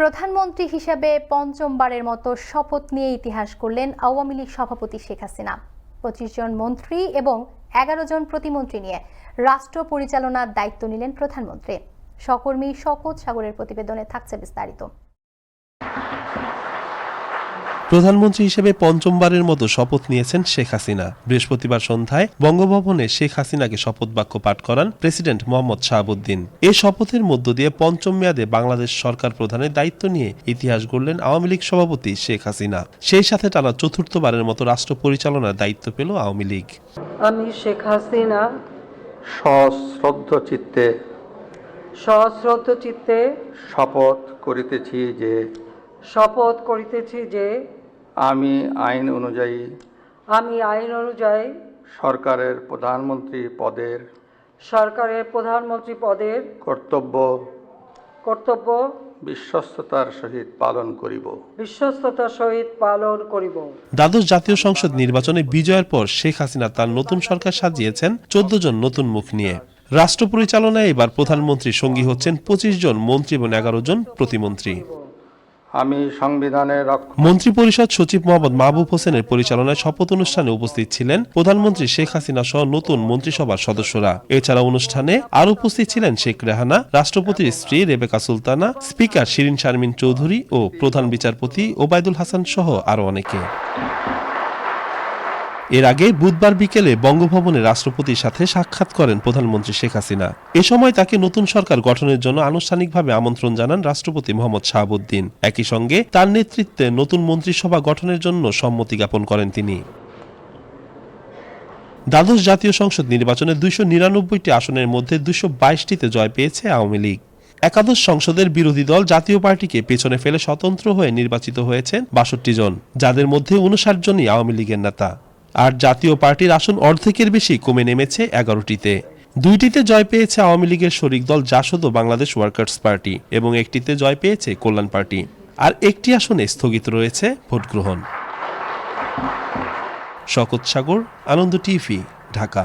প্রধানমন্ত্রী হিসাবে পঞ্চমবারের মতো শপথ নিয়ে ইতিহাস করলেন আওয়ামী লীগ সভাপতি শেখ হাসিনা। পঁচিশ জন মন্ত্রী এবং এগারো জন প্রতিমন্ত্রী নিয়ে রাষ্ট্র পরিচালনার দায়িত্ব নিলেন প্রধানমন্ত্রী। সকর্মী শকত সাগরের প্রতিবেদনে থাকছে বিস্তারিত। প্রধানমন্ত্রী হিসেবে পঞ্চমবারের মতো শপথ নিয়েছেন শেখ হাসিনা। বৃহস্পতিবার সন্ধ্যায় বঙ্গভবনে শেখ হাসিনাকে শপথ বাক্য পাঠ করান প্রেসিডেন্ট মোহাম্মদ শাহাবুদ্দিন। এই শপথের মধ্য দিয়ে পঞ্চম মেয়াদে বাংলাদেশ সরকার প্রধানের দায়িত্ব নিয়ে ইতিহাস গড়লেন আওয়ামী লীগ সভাপতি শেখ হাসিনা। সেই সাথে টানা চতুর্থবারের মতো রাষ্ট্র পরিচালনার দায়িত্ব পেল আওয়ামী লীগ। আমি শেখ হাসিনা সশ্রদ্ধ চিত্তে সশ্রদ্ধ চিত্তে শপথ করিতেছি যে শপথ করিতেছি যে আমি আইন অনুযায়ী আমি আইন অনুযায়ী সরকারের প্রধানমন্ত্রী পদের সরকারের প্রধানমন্ত্রী পদের কর্তব্য কর্তব্য বিশ্বস্ততার সহিত পালন করিব। বিশ্বস্ততার সহিত পালন করিব। দ্বাদশ জাতীয় সংসদ নির্বাচনে বিজয়ের পর শেখ হাসিনা তার নতুন সরকার সাজিয়েছেন চোদ্দ জন নতুন মুখ নিয়ে। রাষ্ট্র পরিচালনায় এবার প্রধানমন্ত্রী সঙ্গী হচ্ছেন পঁচিশ জন মন্ত্রী এবং এগারো জন প্রতিমন্ত্রী। আমি সংবিধানের মন্ত্রিপরিষদ সচিব মোহাম্মদ মাহবুব হোসেনের পরিচালনায় শপথ অনুষ্ঠানে উপস্থিত ছিলেন প্রধানমন্ত্রী শেখ হাসিনা সহ নতুন মন্ত্রিসভার সদস্যরা। এছাড়া অনুষ্ঠানে আর উপস্থিত ছিলেন শেখ রেহানা রাষ্ট্রপতির স্ত্রী রেবেকা সুলতানা, স্পিকার শিরিন শারমিন চৌধুরী ও প্রধান বিচারপতি ওবায়দুল হাসান সহ আরও অনেকে। এর আগে বুধবার বিকেলে বঙ্গভবনে রাষ্ট্রপতির সাথে সাক্ষাৎ করেন প্রধানমন্ত্রী শেখ হাসিনা। এ সময় তাকে নতুন সরকার গঠনের জন্য আনুষ্ঠানিকভাবে আমন্ত্রণ জানান রাষ্ট্রপতি মোহাম্মদ শাহাবুদ্দিন। একই সঙ্গে তার নেতৃত্বে নতুন মন্ত্রিসভা গঠনের জন্য সম্মতি জ্ঞাপন করেন তিনি। দ্বাদশ জাতীয় সংসদ নির্বাচনে দুইশো নিরানব্বইটি আসনের মধ্যে দুশো বাইশটিতে জয় পেয়েছে আওয়ামী লীগ। একাদশ সংসদের বিরোধী দল জাতীয় পার্টিকে পেছনে ফেলে স্বতন্ত্র হয়ে নির্বাচিত হয়েছেন বাষট্টি জন, যাদের মধ্যে উনষাট জনই আওয়ামী লীগের নেতা। আর জাতীয় পার্টির আসন অর্ধেকের বেশি কমে নেমেছে এগারোটিতে। দুইটিতে জয় পেয়েছে আওয়ামী লীগের শরিক দল জাসদ ও বাংলাদেশ ওয়ার্কার্স পার্টি এবং একটিতে জয় পেয়েছে কল্যাণ পার্টি। আর একটি আসনে স্থগিত রয়েছে ভোট গ্রহণ শকত সাগর, আনন্দ টিভি, ঢাকা।